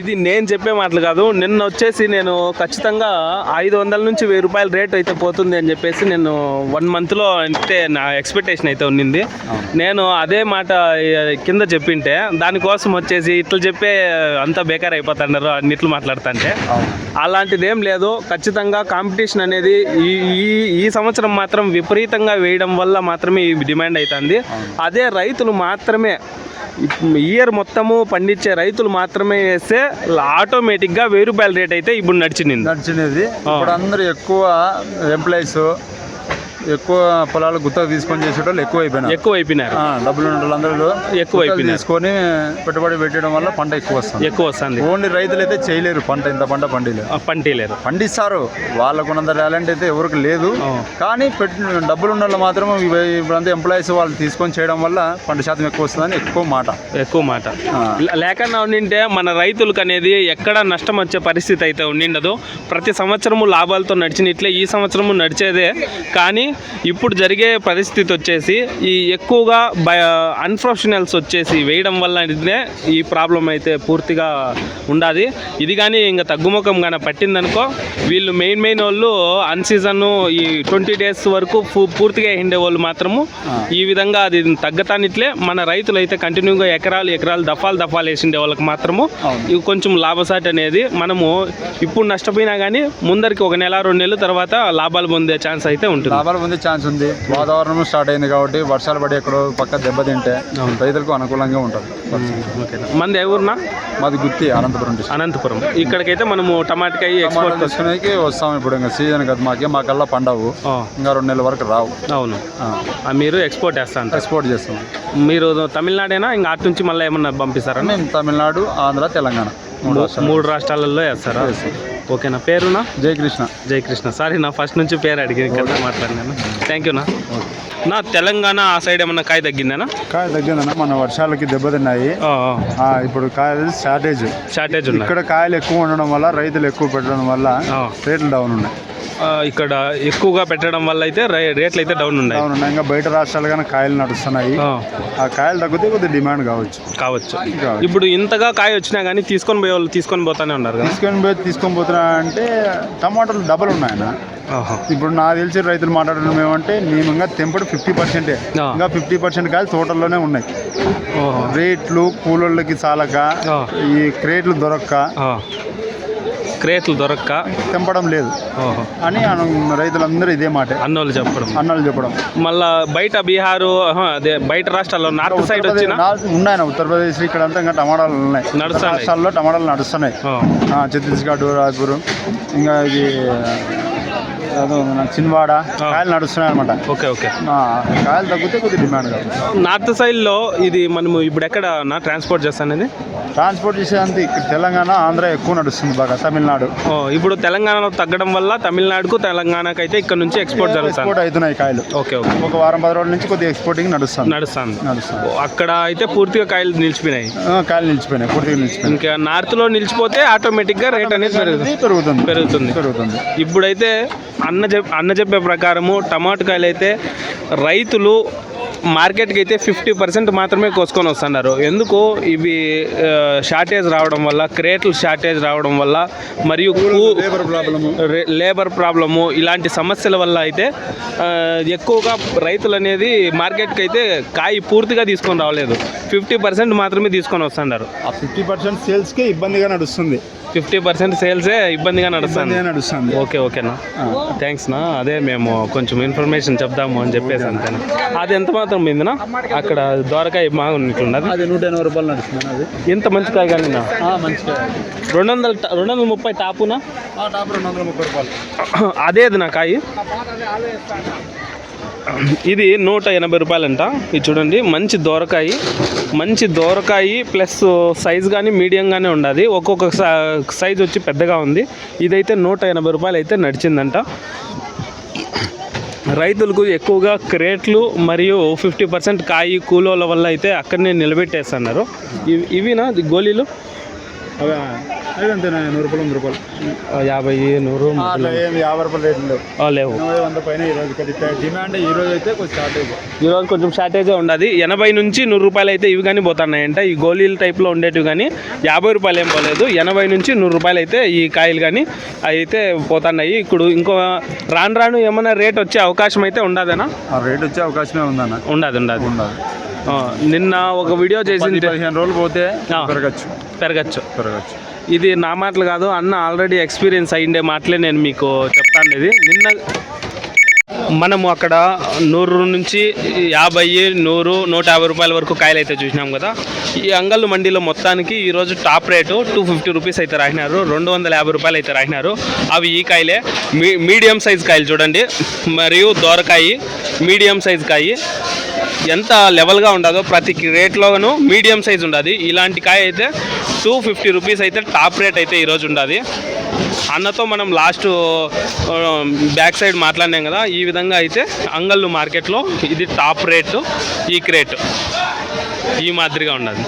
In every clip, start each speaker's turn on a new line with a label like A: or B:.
A: ఇది నేను చెప్పే మాటలు కాదు. నిన్న వచ్చేసి నేను ఖచ్చితంగా ఐదు వందల నుంచి వెయ్యి రూపాయల రేట్ అయితే పోతుంది అని చెప్పేసి నేను వన్ మంత్లో అంటే నా ఎక్స్పెక్టేషన్ అయితే ఉన్నింది. నేను అదే మాట కింద చెప్పింటే దానికోసం వచ్చేసి ఇట్లా చెప్పే అంతా బేకార్ అయిపోతున్నారు అన్నిట్లు మాట్లాడుతుంటే. అలాంటిది ఏం లేదు. ఖచ్చితంగా కాంపిటీషన్ అనేది ఈ ఈ ఈ సంవత్సరం మాత్రం విపరీతంగా వేయడం వల్ల మాత్రమే ఈ డిమాండ్ అవుతుంది. అదే రైతులు మాత్రమే ఇయర్ మొత్తము పండించే రైతులు మాత్రమే వేస్తే ఆటోమేటిక్గా వెయ్యి రూపాయల రేట్ అయితే ఇప్పుడు నడిచింది.
B: నడిచినది. ఇప్పుడు అందరూ ఎక్కువ ఎంప్లాయీస్ ఎక్కువ పొలాలు గుత్తకు తీసుకొని చేసేటోళ్ళు ఎక్కువ అయిపోయినారు
A: ఎక్కువ అయిపోయినారు
B: డబ్బులు ఉన్న వాళ్ళందరూ
A: ఎక్కువ అయిపోయినారు
B: తీసుకొని పెట్టుబడి పెట్టడం వల్ల పంట ఎక్కువ వస్తుంది.
A: ఎక్కువ వస్తుంది.
B: ఓన్లీ రైతులు అయితే చేయలేరు పంట ఇంత పంట పండిలేరు
A: పంటిలేరు
B: పండిస్తారు. వాళ్ళకున్నంత టాలెంట్ అయితే ఎవరికి లేదు. కానీ డబ్బులు ఉన్న వాళ్ళు మాత్రం ఇప్పుడంతా ఎంప్లాయీస్ వాళ్ళు తీసుకొని చేయడం వల్ల పంట శాతం ఎక్కువ వస్తుందని ఎక్కువ మాట.
A: ఎక్కువ మాట.
B: ఆ.
A: లే- లేకన్నా ఉండింటే మన రైతులకు అనేది ఎక్కడ నష్టం వచ్చే పరిస్థితి అయితే ఉండిండదు. ప్రతి సంవత్సరము లాభాలతో నడిచిన ఇట్లే ఈ సంవత్సరము నడిచేదే. కానీ ఇప్పుడు జరిగే పరిస్థితి వచ్చేసి ఈ ఎక్కువగా బయ అన్ప్రొఫెషనల్స్ వచ్చేసి వేయడం వల్ల ఈ ప్రాబ్లం అయితే పూర్తిగా ఉండాది. ఇది కానీ ఇంకా తగ్గుముఖం కానీ పట్టిందనుకో వీళ్ళు మెయిన్ మెయిన్ వాళ్ళు అన్ సీజన్ ఈ ట్వంటీ డేస్ వరకు పూర్తిగా hinడే వాళ్ళు మాత్రము ఈ విధంగా అది తగ్గటానిట్లే మన రైతులు అయితే కంటిన్యూగా ఎకరాలు ఎకరాలు దఫాలు దఫాలు వేసిండే వాళ్ళకి మాత్రము ఇవి కొంచెం లాభసాటి అనేది మనము ఇప్పుడు నష్టపోయినా కానీ ముందరికి ఒక నెల రెండు నెలల తర్వాత లాభాలు పొందే ఛాన్స్ అయితే ఉంటుంది.
B: పొందే ఛాన్స్ ఉంది. వాతావరణం స్టార్ట్ అయింది కాబట్టి వర్షాలు పడి ఎక్కడో పక్క దెబ్బతింటే రైతులకు అనుకూలంగా ఉంటుంది.
A: మంది ఎవరునా
B: మాది గుత్తి అనంతపురం
A: అనంతపురం. ఇక్కడికైతే మనము టమాటకాయ ఎక్స్పోర్ట్
B: వస్తాం ఇప్పుడు. ఇంకా సీజన్ కదా మాకే మాకల్లా పండవు. ఇంకా రెండు నెలల వరకు రావు.
A: అవును. ఆ, మీరు ఎక్స్పోర్ట్ అంటారు.
B: ఎక్స్పోర్ట్ చేస్తాం.
A: మీరు తమిళనాడేనా? ఇంకా అటు నుంచి మళ్ళీ ఏమన్నా పంపిస్తారా?
B: మేము తమిళనాడు ఆంధ్ర తెలంగాణ. మూడు
A: రాష్ట్రాలలో. వేస్తారా ఓకేనా పేరునా
B: జై కృష్ణ.
A: జై కృష్ణ. సారీ నా ఫస్ట్ నుంచి పేరు అడిగి కదా మాట్లాడినాను. థ్యాంక్ యూ నా. నా తెలంగాణ ఆ సైడ్ ఏమన్నా కాయ తగ్గిందేనా?
B: కాయ తగ్గిందన్న మన వర్షాలకి దెబ్బతిన్నాయి ఇప్పుడు కాయలు షార్టేజ్
A: షార్టేజ్
B: ఇక్కడ కాయలు ఎక్కువ ఉండడం వల్ల రైతులు ఎక్కువ పెట్టడం వల్ల. రేట్లు డౌన్ ఉన్నాయి.
A: ఇక్కడ ఎక్కువగా పెట్టడం వల్ల అయితే రేట్లు అయితే డౌన్ ఉన్నాయి
B: డౌన్ ఉన్నాయి ఇంకా బయట రాష్ట్రాలు కానీ కాయలు నడుస్తున్నాయి
A: ఆ,
B: కాయలు తగ్గితే కొద్దిగా డిమాండ్ కావచ్చు
A: కావచ్చు. ఇప్పుడు ఇంతగా కాయ వచ్చినా కానీ తీసుకొని పోయే వాళ్ళు తీసుకొని పోతానే ఉన్నారు కదా
B: తీసుకొని పోయి తీసుకొని పోతున్నా అంటే టమాటాలు డబల్ ఉన్నాయన్న. ఇప్పుడు నాకు తెలిసి రైతులు మాట్లాడడం ఏమంటే మేము ఇంకా తెంపడు ఫిఫ్టీ పర్సెంటే. ఇంకా ఫిఫ్టీ పర్సెంట్ కాయలు తోటల్లోనే ఉన్నాయి. రేట్లు కూలోళ్ళకి చాలక. ఈ క్రేట్లు దొరక్క.
A: క్రేట్లు దొరక్క?
B: తెంపడం లేదు. అని రైతులందరూ ఇదే మాట.
A: అన్నోళ్ళు చెప్పడం.
B: అన్నాళ్ళు చెప్పడం.
A: మళ్ళా బయట బీహారు అదే బయట రాష్ట్రాల్లో నార్త్ సైడ్ వచ్చిన?
B: ఉన్నాయన్న ఉత్తరప్రదేశ్ ఇక్కడ అంతా ఇంకా టమాటాలు ఉన్నాయి. రాష్ట్రాల్లో టమాటాలు నడుస్తున్నాయి. ఛత్తీస్గఢ్ రాజ్పూర్ ఇంకా ఇది చిన్వాడ కాయలు నడుస్తున్నాయి అనమాట
A: ఓకే. ఓకే
B: కాయలు తగ్గితే కొద్దిగా డిమాండ్ కాదు
A: నార్త్ సైడ్లో ఇది మనము ఇప్పుడు ఎక్కడ నా ట్రాన్స్పోర్ట్ చేస్తానది?
B: ట్రాన్స్పోర్ట్ చేసేదంతా ఇక్కడ తెలంగాణ ఆంధ్ర ఎక్కువ నడుస్తుంది బాగా తమిళనాడు.
A: ఓ, ఇప్పుడు తెలంగాణలో తగ్గడం వల్ల తమిళనాడుకు తెలంగాణకు అయితే ఇక్కడ నుంచి ఎక్స్పోర్ట్ జరుగుతుంది.
B: ఎక్స్పోర్ట్ అవుతున్నాయి కాయలు.
A: Okay okay.
B: ఒక వారం పది రోజుల నుంచి కొద్దిగా ఎక్స్పోర్టింగ్ నడుస్తుంది.
A: నడుస్తుంది.
B: నడుస్తుంది.
A: అక్కడ అయితే పూర్తిగా కాయలు నిలిచిపోయినాయి.
B: కాయలు నిలిచిపోయినాయి పూర్తిగా నిలిచిపోయినాయి.
A: ఇంకా నార్త్లో నిలిచిపోతే ఆటోమేటిక్గా రేట్ అనేది పెరుగుతుంది.
B: పెరుగుతుంది.
A: పెరుగుతుంది. ఇప్పుడైతే అన్న చెప్ అన్న చెప్పే ప్రకారము టమాటకాయలు అయితే రైతులు మార్కెట్కి అయితే ఫిఫ్టీ పర్సెంట్ మాత్రమే కోసుకొని వస్తున్నారు. ఎందుకు ఇవి షార్టేజ్ రావడం వల్ల క్రేట్లు షార్టేజ్ రావడం వల్ల మరియు
B: లేబర్ ప్రాబ్లము.
A: రే- లేబర్ ప్రాబ్లము ఇలాంటి సమస్యల వల్ల అయితే ఎక్కువగా రైతులు అనేది మార్కెట్కి అయితే కాయ పూర్తిగా తీసుకొని రావలేదు. ఫిఫ్టీ పర్సెంట్ మాత్రమే తీసుకొని వస్తున్నారు.
B: ఆ ఫిఫ్టీ పర్సెంట్ సేల్స్కే ఇబ్బందిగా నడుస్తుంది.
A: ఫిఫ్టీ పర్సెంట్ సేల్సే ఇబ్బందిగా నడుస్తుంది.
B: నడుస్తుంది.
A: ఓకే ఓకేనా థ్యాంక్స్ నా అదే మేము కొంచెం ఇన్ఫర్మేషన్ చెప్దాము అని చెప్పేసి అంతేనా అది ఎంత మాత్రం పోయిందినా అక్కడ దోరకాయ బాగున్నట్లున్నది
B: అది? నూట ఎనభై రూపాయలు నడుస్తుంది అది.
A: ఎంత మంచి కాయ కానీ
B: మంచిగా
A: రెండు వందల రెండు వందల ముప్పై టాపునా?
B: టాప్ రెండు వందల ముప్పై రూపాయలు.
A: అదేది నా కాయ? ఇది నూట ఎనభై రూపాయలంట. ఇది చూడండి మంచి దోరకాయ. మంచి దోరకాయ ప్లస్ సైజ్ కానీ మీడియంగానే ఉండాలి ఒక్కొక్క సైజ్ వచ్చి పెద్దగా ఉంది. ఇదైతే నూట ఎనభై రూపాయలు అయితే నడిచిందంట. రైతులకు ఎక్కువగా క్రేట్లు మరియు ఫిఫ్టీ పర్సెంట్ కాయి కూలోల వల్ల అయితే అక్కడనే నిలబెట్టేస్తున్నారు ఇవి ఇవినా గోళీలు?
B: అవి అంతే నూరు రూపాయలు వంద రూపాయలు.
A: యాభై నూరు
B: అట్లా ఏం యాభై రూపాయలు రేట్లు లేవు
A: ఆ, లేవు.
B: ఎనభై వంద పైన ఈరోజు డిమాండ్ ఈ రోజు అయితే కొంచెం షార్టేజ్
A: ఈరోజు కొంచెం షార్టేజ్ ఉండదు. ఎనభై నుంచి నూరు రూపాయలు అయితే ఇవి కానీ పోతున్నాయంట. ఈ గోళీల టైప్లో ఉండేటివి కానీ యాభై రూపాయలు ఏం పోలేదు. ఎనభై నుంచి నూరు రూపాయలు అయితే ఈ కాయలు కానీ అయితే పోతున్నాయి. ఇప్పుడు ఇంకో రాను రాను ఏమైనా రేట్ వచ్చే అవకాశం అయితే ఉండదేనా?
B: ఆ రేట్ వచ్చే అవకాశమే ఉందన్న.
A: ఉండదు ఉండదు.
B: ఉండదు.
A: నిన్న ఒక వీడియో చేసింటే
B: పదిహేను రోజులు పోతే. పెరగచ్చు.
A: పెరగచ్చు.
B: పెరగచ్చు.
A: ఇది నా మాటలు కాదు అన్న ఆల్రెడీ ఎక్స్పీరియన్స్ అయ్యిండే మాటలే నేను మీకు చెప్తాను ఇది నిన్న మనము అక్కడ నూరు నుంచి యాభై నూరు నూట యాభై రూపాయల వరకు కాయలు అయితే చూసినాం కదా. ఈ అంగళ్ళు మండీలో మొత్తానికి ఈరోజు top rate two fifty rupees అయితే రాసినారు. రెండు వందల యాభై రూపాయలు అయితే రాసినారు. అవి ఈ కాయలే. మీ మీడియం సైజ్ కాయలు చూడండి. మరియు దోరకాయ మీడియం సైజ్ కాయ. ఎంత లెవెల్గా ఉండదో ప్రతి రేట్లోనూ మీడియం సైజ్ ఉండదు. ఇలాంటి కాయ అయితే టూ ఫిఫ్టీ రూపీస్ అయితే టాప్ రేట్ అయితే ఈరోజు ఉండదు. అన్నతో మనం లాస్ట్ బ్యాక్ సైడ్ మాట్లాడినాం కదా ఈ విధంగా అయితే అంగళ్ళు మార్కెట్లో ఇది టాప్ రేటు ఈ క్రేట్ ఈ మాదిరిగా ఉండదు.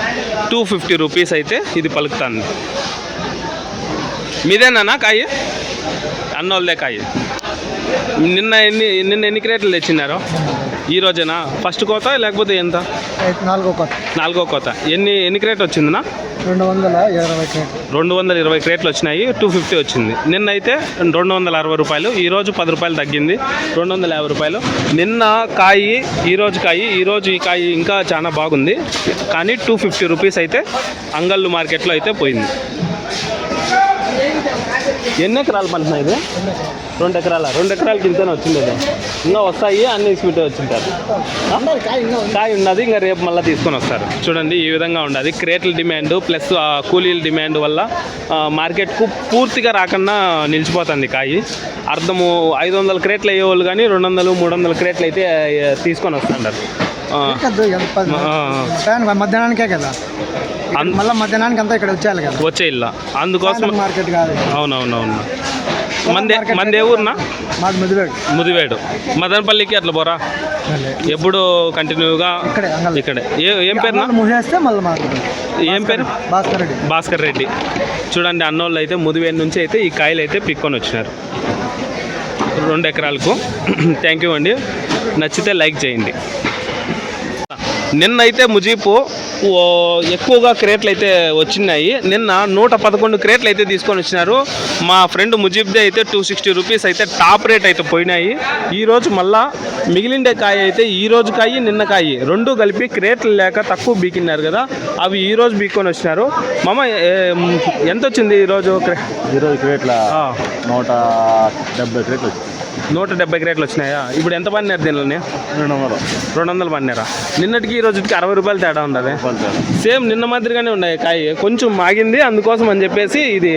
A: టూ ఫిఫ్టీ రూపీస్ అయితే ఇది పలుకుతుంది. మీదేనా కాయ? అన్నోళ్ళే కాయ. నిన్న ఎన్ని నిన్న ఎన్ని క్రేట్లు తెచ్చినారు? ఈ రోజేనా? ఫస్ట్ కోత లేకపోతే ఎంత?
C: నాలుగో కొత్త
A: నాలుగో కోత. ఎన్ని ఎన్ని క్రేట్ వచ్చిందినా?
C: రెండు వందల ఇరవై కేట్లు
A: రెండు వందల ఇరవై క్రేట్లు వచ్చినాయి టూ ఫిఫ్టీ వచ్చింది. నిన్న అయితే రెండు వందల అరవై రూపాయలు ఈ రోజు పది రూపాయలు తగ్గింది రెండు వందల యాభై రూపాయలు. నిన్న కాయి ఈ రోజు కాయి ఈ రోజు ఈ కాయి ఇంకా చాలా బాగుంది. కానీ టూ ఫిఫ్టీ రూపీస్ అయితే అంగళ్ళు మార్కెట్లో అయితే పోయింది. ఎన్ని ఎకరాలు పంటున్నాయి ఇది? రెండు ఎకరాల? రెండు ఎకరాలకి ఇంతనే వచ్చింది ఇది. ఇంకా వస్తాయి అన్ని స్వీట్ వచ్చింటారు. కాయ ఉన్నది ఇంకా రేపు మళ్ళీ తీసుకొని వస్తారు. చూడండి ఈ విధంగా ఉండదు క్రేట్ల డిమాండ్ ప్లస్ కూలీల డిమాండ్ వల్ల మార్కెట్కు పూర్తిగా రాకుండా నిలిచిపోతుంది కాయి. అర్థము ఐదు వందల క్రేట్లు అయ్యేవాళ్ళు కానీ రెండు వందలు మూడు వందల క్రేట్లు అయితే తీసుకొని వస్తుంటారు.
C: మధ్యాహ్నానికే కదా. మళ్ళీ మధ్యాహ్నానికి అంతా ఇక్కడ వచ్చేయాలి కదా.
A: వచ్చే ఇల్లా. అందుకోసం
C: మార్కెట్ కాదు.
A: అవునవునవును. మందే మందే ఊరునా?
C: మాకు మధువేడు
A: ముదివేడు. మదనపల్లికి అట్లా పోరా? ఎప్పుడు కంటిన్యూగా
C: ఇక్కడే
A: ఏ
C: మాకు
A: ఏం పేరు?
C: భాస్కర్ రెడ్డి.
A: భాస్కర్ రెడ్డి. చూడండి అన్నోళ్ళు అయితే ముదివేడు నుంచి అయితే ఈ కాయలు అయితే పిక్కొని వచ్చినారు. రెండు ఎకరాలకు. థ్యాంక్ యూ అండి. నచ్చితే లైక్ చేయండి. నిన్నైతే ముజీపు ఎక్కువగా క్రేట్లు అయితే వచ్చినాయి. నిన్న నూట పదకొండు క్రేట్లు అయితే తీసుకొని వచ్చినారు. మా ఫ్రెండ్ ముజీబ్దే అయితే టూ సిక్స్టీ రూపీస్ అయితే టాప్ రేట్ అయితే పోయినాయి. ఈరోజు మళ్ళా మిగిలిండే కాయ అయితే ఈ రోజు కాయి నిన్న కాయి రెండు కలిపి క్రేట్లు లేక తక్కువ బీకిన్నారు కదా అవి ఈ రోజు బీక్కొని వచ్చినారు. మామ ఎంత వచ్చింది ఈరోజు క్రే-
B: ఈరోజు క్రేట్ల నూట డెబ్బై క్రేట్లు వచ్చింది.
A: నూట డెబ్బై క్రేట్లు వచ్చినాయా? ఇప్పుడు ఎంత పడినారు దీనిలోని?
B: రెండు వందలు
A: రెండు వందలు పడినారా? నిన్నటికి ఈ రోజుకి అరవై రూపాయలు తేడా ఉండదు సేమ్ నిన్న మాదిరిగానే ఉన్నాయి కాయ. కొంచెం మాగింది అందుకోసం అని చెప్పేసి ఇది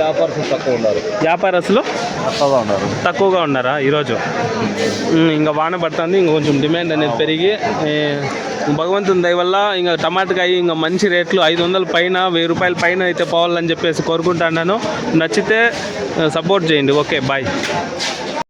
B: వ్యాపారం తక్కువ ఉన్నారు.
A: వ్యాపారస్తులు
B: తక్కువగా ఉన్నారు.
A: తక్కువగా ఉన్నారా ఈరోజు? ఇంకా వాన పడుతుంది ఇంకా కొంచెం డిమాండ్ అనేది పెరిగి భగవంతుని దయ వల్ల ఇంకా టమాటకాయ ఇంకా మంచి రేట్లు ఐదు వందల పైన వెయ్యి రూపాయల పైన అయితే పోవాలని చెప్పేసి కోరుకుంటున్నాను నచ్చితే సపోర్ట్ చేయండి. Okay bye.